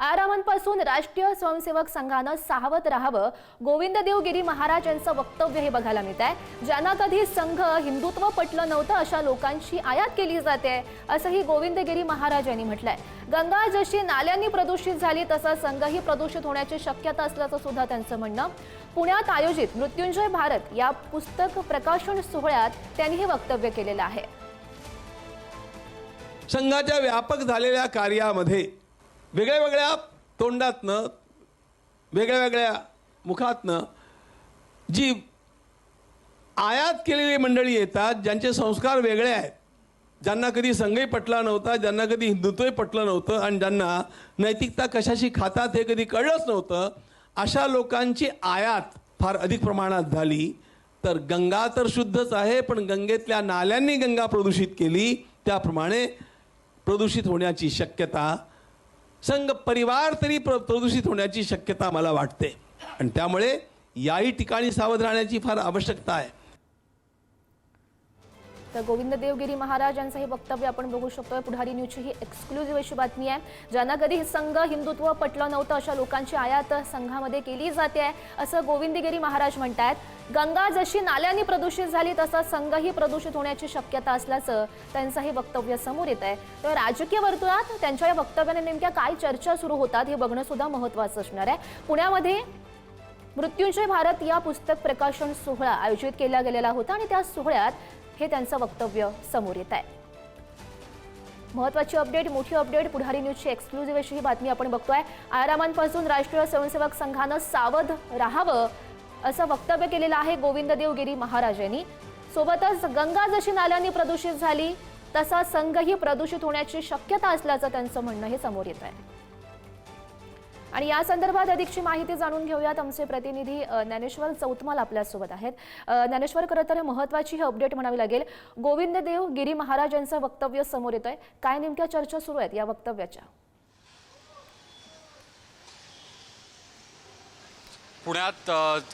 आरामांपासून राष्ट्रीय स्वयंसेवक संघानं सावध राहावं. गोविंद देवगिरी महाराज यांचं वक्तव्य हे बघायला मिळत आहे ज्यांना कधी संघ हिंदुत्व पटलं नव्हतं अशा लोकांची आयात केली जाते असंही गोविंदगिरी महाराज यांनी म्हटलंय. गंगा जशी नाल्यांनी प्रदूषित झाली तसा संघही प्रदूषित होण्याची शक्यता असल्याचं सुद्धा त्यांचं म्हणणं. पुण्यात आयोजित मृत्युंजय भारत या पुस्तक प्रकाशन सोहळ्यात त्यांनी हे वक्तव्य केलेलं आहे. संघाच्या व्यापक झालेल्या कार्यामध्ये वेगळ्या वेगळ्या तोंडातनं वेगळ्या वेगळ्या मुखातनं जी आयात केलेली मंडळी येतात ज्यांचे संस्कार वेगळे आहेत. ज्यांना कधी संघही पटला नव्हता ज्यांना कधी हिंदुत्वही पटलं नव्हतं आणि ज्यांना नैतिकता कशाशी खातात हे कधी कळलंच नव्हतं अशा लोकांची आयात फार अधिक प्रमाणात झाली. तर गंगा तर शुद्धच आहे पण गंगेतल्या नाल्यांनी गंगा प्रदूषित केली. त्याप्रमाणे प्रदूषित होण्याची शक्यता संघ परिवार तरी प्र प्रदूषित होण्याची शक्यता मला वाटते. आणि त्यामुळे याही ठिकाणी सावध राहण्याची फार आवश्यकता आहे. तर गोविंद देवगिरी महाराज यांचं हे वक्तव्य आपण बघू शकतोय. पुढारी न्यूजची ही एक्सक्लुझिव्ह अशी बातमी आहे. ज्यांना कधी संघ हिंदुत्व पटलं नव्हतं अशा लोकांची आयात संघामध्ये केली जाते आहे असं गोविंदगिरी महाराज म्हणतायत. गंगा जशी नाल्यांनी प्रदूषित झाली तसा संघही प्रदूषित होण्याची शक्यता असल्याचं त्यांचं हे वक्तव्य समोर येत आहे तर राजकीय वर्तुळात त्यांच्या या वक्तव्याने नेमक्या काय चर्चा सुरू होतात हे बघणं सुद्धा महत्वाचं असणार आहे. पुण्यामध्ये मृत्युंजय भारत या पुस्तक प्रकाशन सोहळा आयोजित केला गेलेला होता आणि त्या सोहळ्यात हे त्यांचं वक्तव्य समोर येत आहे. महत्वाची अपडेट मोठी अपडेट पुढारी न्यूजची एक्सक्लुझिव्ह अशी ही बातमी आपण बघतोय. आरामांपासून राष्ट्रीय स्वयंसेवक संघानं सावध राहावं असं वक्तव्य केलेलं आहे गोविंद देवगिरी महाराजांनी. सोबतच गंगा जशी नाल्यांनी प्रदूषित झाली तसा संघही प्रदूषित होण्याची शक्यता असल्याचं त्यांचं म्हणणं हे समोर येत आहे. आणि या संदर्भात अधिकची माहिती जाणून घेऊयात. आमचे प्रतिनिधी ज्ञानेश्वर चौतमाल आपल्यासोबत आहेत. ज्ञानेश्वर खरं तर महत्वाची ही अपडेट म्हणावी लागेल. गोविंद देव गिरी महाराज यांचं वक्तव्य समोर येत आहे काय नेमक्या चर्चा सुरू आहेत या वक्तव्याच्या? पुण्यात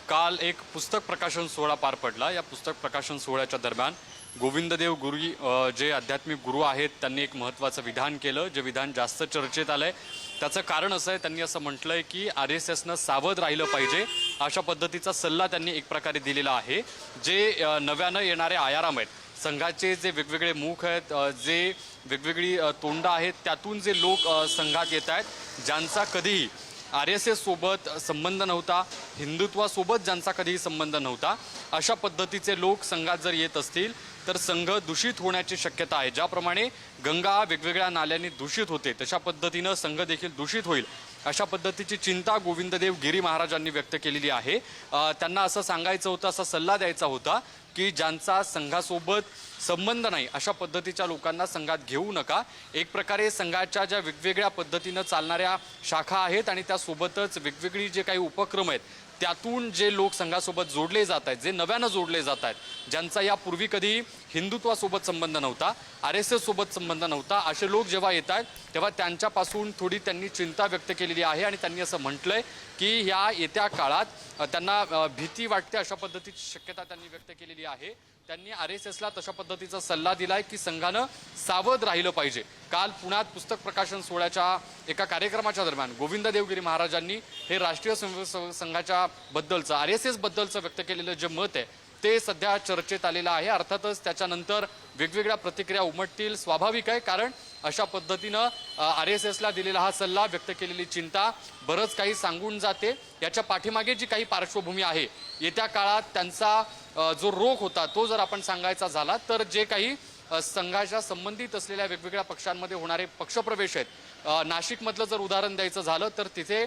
काल एक पुस्तक प्रकाशन सोहळा पार पडला. या पुस्तक प्रकाशन सोहळ्याच्या दरम्यान गोविंददेव गुरुजी जे आध्यात्मिक गुरु आहेत त्यांनी एक महत्त्वाचं विधान केलं जे विधान जास्त चर्चेत आलं आहे त्याचं कारण असं आहे त्यांनी असं म्हटलं आहे की आर एस एसनं सावध राहिलं पाहिजे अशा पद्धतीचा सल्ला त्यांनी एक प्रकारे दिलेला आहे. जे नव्यानं येणारे आयाराम आहेत संघाचे जे वेगवेगळे मुख आहेत जे वेगवेगळी तोंडं आहेत त्यातून जे लोक संघात येत आहेत ज्यांचा कधीही आर एस एससोबत संबंध नव्हता हिंदुत्वासोबत ज्यांचा कधीही संबंध नव्हता अशा पद्धतीचे लोक संघात जर येत असतील तर संघ दूषित होण्याची शक्यता आहे. ज्याप्रमाणे गंगा वेगवेगळ्या नाल्यांनी दूषित होते. तशा पद्धतीनं संघ देखील दूषित होईल. अशा पद्धतीची चिंता गोविंददेव गिरी महाराजांनी व्यक्त केलेली आहे. त्यांना असं सांगायचं होतं असा सल्ला द्यायचा होता की ज्यांचा संघासोबत संबंध नाही अशा पद्धतीच्या लोकांना संघात घेऊ नका. एक प्रकारे संघाच्या ज्या वेगवेगळ्या पद्धतीनं चालणाऱ्या शाखा आहेत आणि त्यासोबतच वेगवेगळी जे काही उपक्रम आहेत त्यातून जे लोक संघासोबत जोडले जात आहेत जे नव्यानं जोडले जात आहेत ज्यांचा यापूर्वी कधी हिंदुत्वासोबत संबंध नव्हता आर एस एस सोबत संबंध नव्हता. असे लोक जेव्हा येत आहेत तेव्हा त्यांच्यापासून थोडी त्यांनी चिंता व्यक्त केलेली आहे आणि त्यांनी असं म्हटलंय की ह्या येत्या काळात त्यांना भीती वाटते अशा पद्धतीची शक्यता त्यांनी व्यक्त केलेली आहे. त्यांनी आर एस एसला तशा पद्धतीचा सल्ला दिलाय की संघानं सावध राहिलं पाहिजे. काल पुण्यात पुस्तक प्रकाशन सोहळ्याच्या एका कार्यक्रमाच्या दरम्यान गोविंद देवगिरी महाराजांनी हे राष्ट्रीय संघाच्या बद्दलचं आर एस एस बद्दलचं व्यक्त केलेलं जे मत आहे ते सध्या चर्चेत आलेलं आहे. अर्थातच त्याच्यानंतर वेगवेगळ्या प्रतिक्रिया उमटतील. स्वाभाविक आहे कारण अशा पद्धतीनं आर एस एसला दिलेला हा सल्ला व्यक्त केलेली चिंता बरंच काही सांगून जाते. याच्या पाठीमागे जी काही पार्श्वभूमी आहे येत्या काळात त्यांचा जो रोग होता तो जर आपण सांगायचा झाला तर जे काही संघाच्या संबंधित असलेल्या वेगवेगळ्या पक्षांमध्ये होणारे पक्षप्रवेश आहेत नाशिकमधलं जर उदाहरण द्यायचं झालं तर तिथे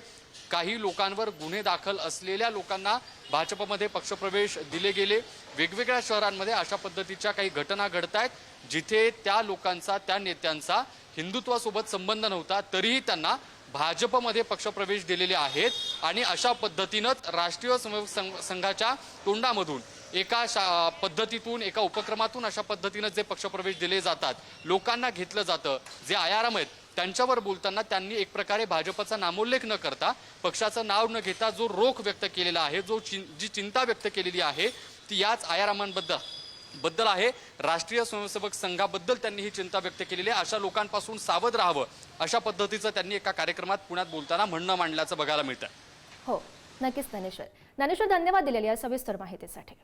काही लोकांवर गुन्हे दाखल असलेल्या लोकांना भाजपमध्ये पक्षप्रवेश दिले गेले. वेगवेगळ्या शहरांमध्ये अशा पद्धतीच्या काही घटना घडत आहेत जिथे त्या लोकांचा त्या नेत्यांचा हिंदुत्वासोबत संबंध नव्हता तरीही त्यांना भाजपमध्ये पक्षप्रवेश दिलेले आहेत. आणि अशा पद्धतीनंच राष्ट्रीय स्वयंसेवक संघ- संघाच्या तोंडामधून एका शा पद्धतीतून एका उपक्रमातून अशा पद्धतीनं जे पक्षप्रवेश दिले जातात लोकांना घेतलं जातं जे आयाराम आहेत त्यांच्यावर बोलताना त्यांनी एक प्रकारे भाजपचा नामोल्लेख न करता पक्षाचं नाव न घेता जो रोख व्यक्त केलेला आहे जो चिं जी चिंता व्यक्त केलेली आहे ती याच आयारामांबद्दल बद्दल आहे. राष्ट्रीय स्वयंसेवक संघाबद्दल त्यांनी ही चिंता व्यक्त केलेली आहे. अशा लोकांपासून सावध राहावं अशा पद्धतीचं त्यांनी एका कार्यक्रमात पुण्यात बोलताना म्हणणं मांडल्याचं बघायला मिळतं हो नक्कीच ज्ञानेश्वर. ज्ञानेश्वर धन्यवाद दिलेली या सविस्तर माहितीसाठी.